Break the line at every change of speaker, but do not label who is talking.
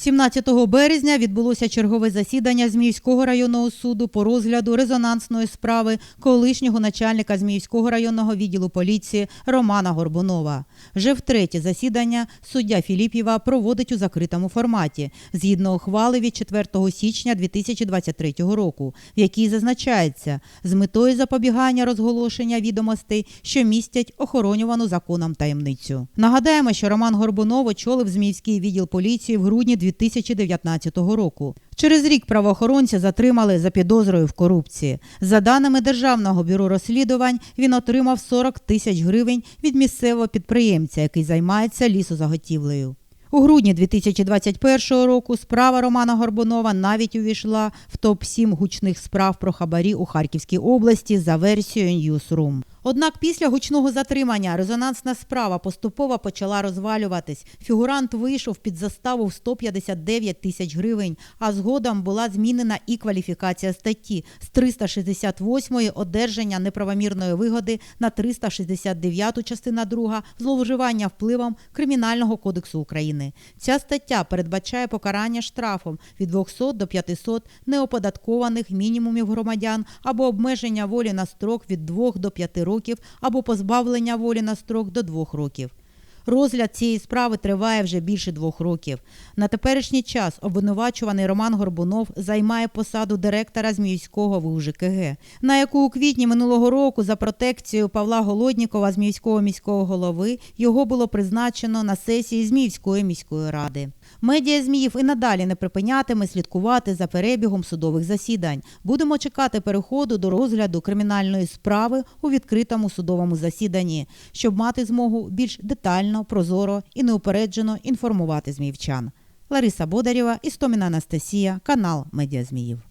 17 березня відбулося чергове засідання Зміївського районного суду по розгляду резонансної справи колишнього начальника Зміївського районного відділу поліції Романа Горбунова. Вже втретє засідання суддя Філіп'єва проводить у закритому форматі згідно ухвали від 4 січня 2023 року, в якій зазначається з метою запобігання розголошення відомостей, що містять охоронювану законом таємницю. Нагадаємо, що Роман Горбунов очолив Зміївський відділ поліції в грудні 2019 року. Через рік правоохоронці затримали за підозрою в корупції. За даними Державного бюро розслідувань, він отримав 40 тисяч гривень від місцевого підприємця, який займається лісозаготівлею. У грудні 2021 року справа Романа Горбунова навіть увійшла в топ-7 гучних справ про хабарі у Харківській області за версією Newsroom. Однак після гучного затримання резонансна справа поступово почала розвалюватись. Фігурант вийшов під заставу в 159 тисяч гривень, а згодом була змінена і кваліфікація статті з 368 одержання неправомірної вигоди на 369 частина 2 зловживання впливом Кримінального кодексу України. Ця стаття передбачає покарання штрафом від 200 до 500 неоподаткованих мінімумів громадян або обмеження волі на строк від 2 до 5 років або позбавлення волі на строк до 2 років. Розгляд цієї справи триває вже більше двох років. На теперішній час обвинувачуваний Роман Горбунов займає посаду директора Зміївського ВУЖКГ, на яку у квітні минулого року за протекцією Павла Голоднікова, Зміївського міського голови, його було призначено на сесії Зміївської міської ради. Медіа Зміїв і надалі не припинятиме слідкувати за перебігом судових засідань. Будемо чекати переходу до розгляду кримінальної справи у відкритому судовому засіданні, щоб мати змогу більш детально, прозоро і неупереджено інформувати зміївчан. Лариса Бодарєва, Істоміна Анастасія, канал Медіа Зміїв.